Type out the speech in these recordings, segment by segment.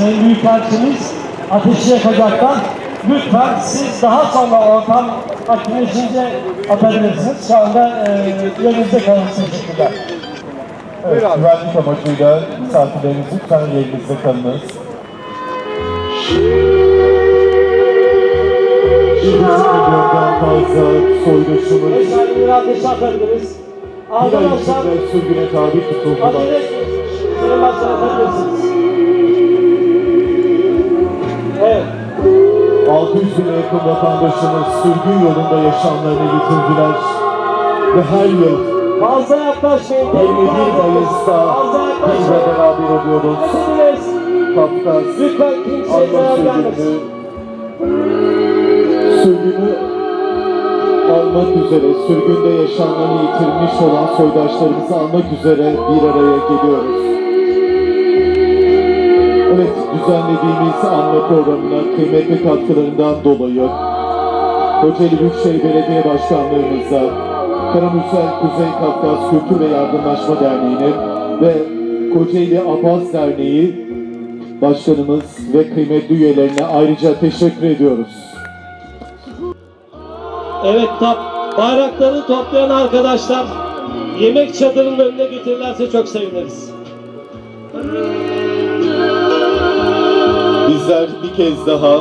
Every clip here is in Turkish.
Sayın Büyükelçimiz ateşi yakacaklar. Lütfen siz daha sonra ortam aktivizince atabilirsiniz. Şu anda e, yerinizde kalın. Teşekkürler. Evet, güvenlik amacıyla misafirleriniz lütfen yerinizde kalınız. Bir milyondan fazla soydaşımız Efendim bir ateşi atabiliriz. bir ay Arkadaşlar içinde sürgüne tabi tutuldular. acele etmeyin. Başkan atabilirsiniz. 600 bine yakın vatandaşımız sürgün yolunda yaşamlarını yitirdiler. Ve her yıl Fazla yaklaşmayın. 21 Mayıs'ta bizle beraber oluyoruz. Kafkas, zarar sürgünü, sürgünü almak üzere, sürgünde yaşamlarını yitirmiş olan soydaşlarımızı almak üzere bir araya geliyoruz. Düzenlediğimiz anma programına kıymetli katkılarından dolayı Kocaeli Büyükşehir Belediye Başkanlığımıza, Karamürsel Kuzey Kafkas Kültür ve Yardımlaşma Derneği'nin ve Kocaeli Abaz Derneği Başkanımız ve kıymetli üyelerine ayrıca teşekkür ediyoruz. Evet, tap, bayrakları toplayan arkadaşlar yemek çadırının önüne getirirlerse çok seviniriz. Bizler bir kez daha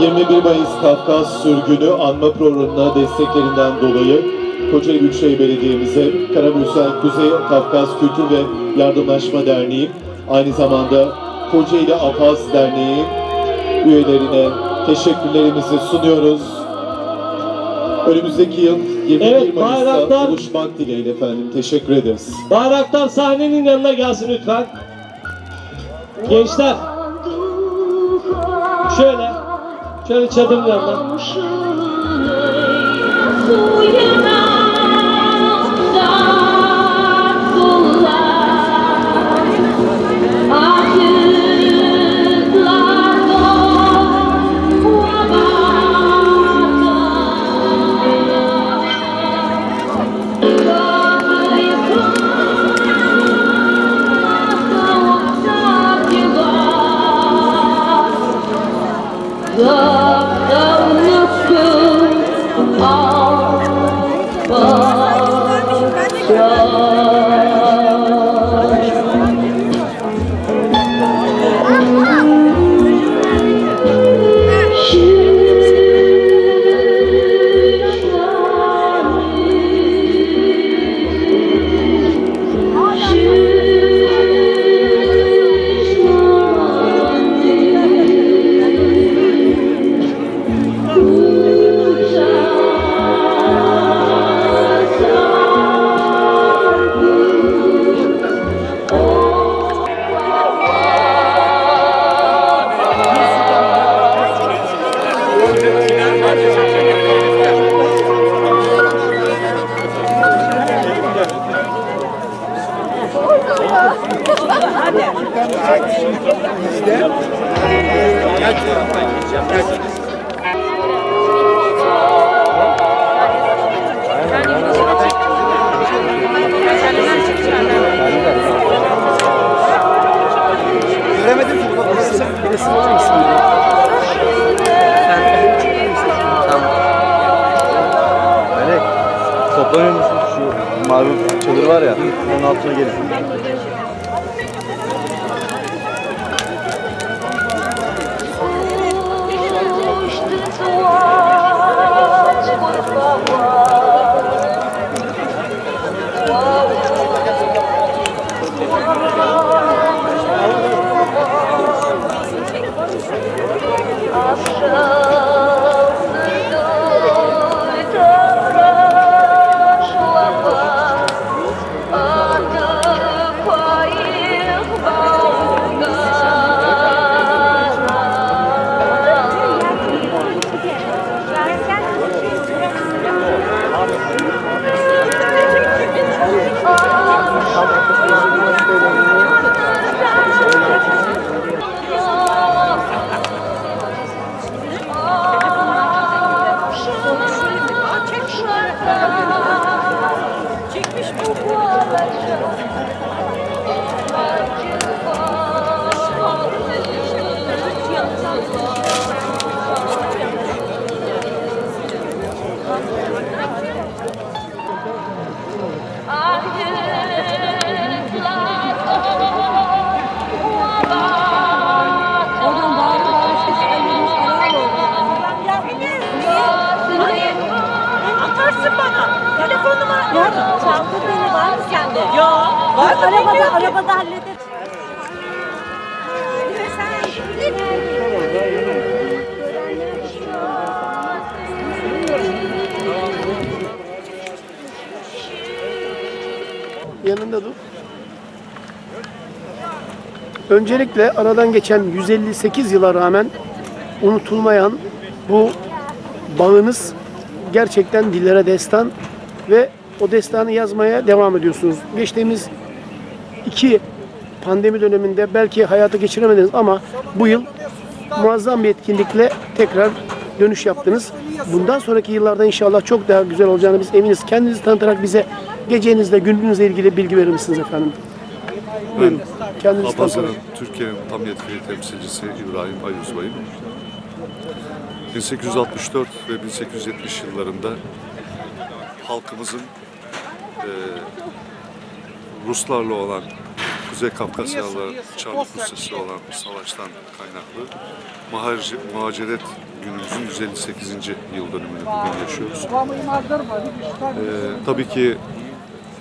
21 Mayıs Kafkas Sürgünü anma programına desteklerinden dolayı Kocaeli Büyükşehir Belediye'mize, Karamürsel Kuzey Kafkas Kültür ve Yardımlaşma Derneği, aynı zamanda Kocaeli Apaz Derneği üyelerine teşekkürlerimizi sunuyoruz. Önümüzdeki yıl 21 Evet, Mayıs'ta bayraklar- buluşmak dileğiyle efendim. Teşekkür ederiz. Bayraktar sahnenin yanına gelsin lütfen. Gençler, şöyle, şöyle Göremedim ki bak birisi, birisi var? Tamam. Melek, toplanıyor musun? Şu mavi çadır var ya, onun altına gelin. Telefon numaranı Ya çaldı beni var mı sende? Ya. Var da arabada, arabada hallederiz. Yanında dur. Öncelikle aradan geçen 158 yıla rağmen unutulmayan bu bağınız gerçekten dillere destan ve o destanı yazmaya devam ediyorsunuz. Geçtiğimiz iki pandemi döneminde belki hayata geçiremediniz ama bu yıl muazzam bir etkinlikle tekrar dönüş yaptınız. Bundan sonraki yıllarda inşallah çok daha güzel olacağını biz eminiz. Kendinizi tanıtarak bize gecenizle, gününüzle ilgili bilgi verir misiniz efendim? Buyurun. Kendinizi tanıtarak. Türkiye'nin tam yetkili temsilcisi İbrahim Ayuzbay'ım. 1864 ve 1870 yıllarında halkımızın Ruslarla olan Kuzey Kafkasyalılar Çarlık Rusyası olan savaştan kaynaklı muhacir, muhaciret günümüzün 158. yıl dönümünü bugün yaşıyoruz. Eee, tabii ki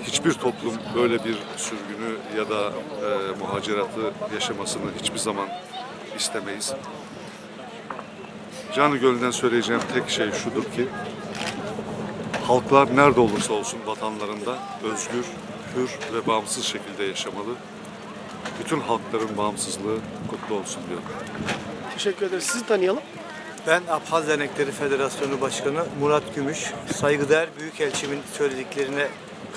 hiçbir toplum böyle bir sürgünü ya da e, muhaciratı yaşamasını hiçbir zaman istemeyiz. Canı gönülden söyleyeceğim tek şey şudur ki halklar nerede olursa olsun vatanlarında özgür, hür ve bağımsız şekilde yaşamalı. Bütün halkların bağımsızlığı kutlu olsun diyorum. Teşekkür ederiz. Sizi tanıyalım. Ben Abhaz Dernekleri Federasyonu Başkanı Murat Gümüş. Saygıdeğer Büyükelçimin söylediklerine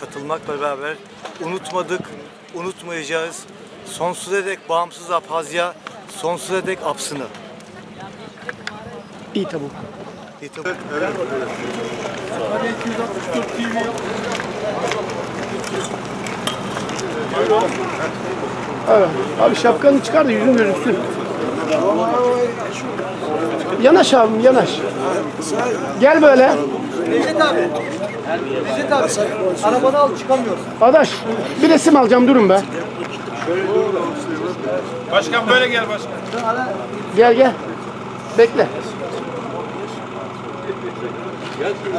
katılmakla beraber unutmadık, unutmayacağız. Sonsuza dek bağımsız Abhazya, sonsuza dek Apsın'ı. İyi tamam. Yeter. Evet. Abi şapkanı çıkar da yüzün gözüksün. Yanaş abim yanaş. Gel böyle. Necdet abi. Necdet abi. Arabanı al çıkamıyoruz. Adaş bir resim alacağım durun be. Başkan böyle gel başkan. Gel gel. Bekle.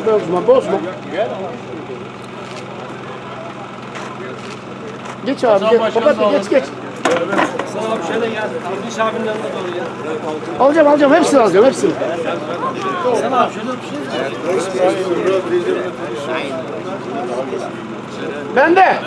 Bozma bozma. Geç abi geç. Papatya geç geç. Sana abi şöyle gel. Ardıç abinin yanına doğru gel. Alacağım alacağım hepsini alacağım hepsini. Sana abi şöyle bir şey Ben de.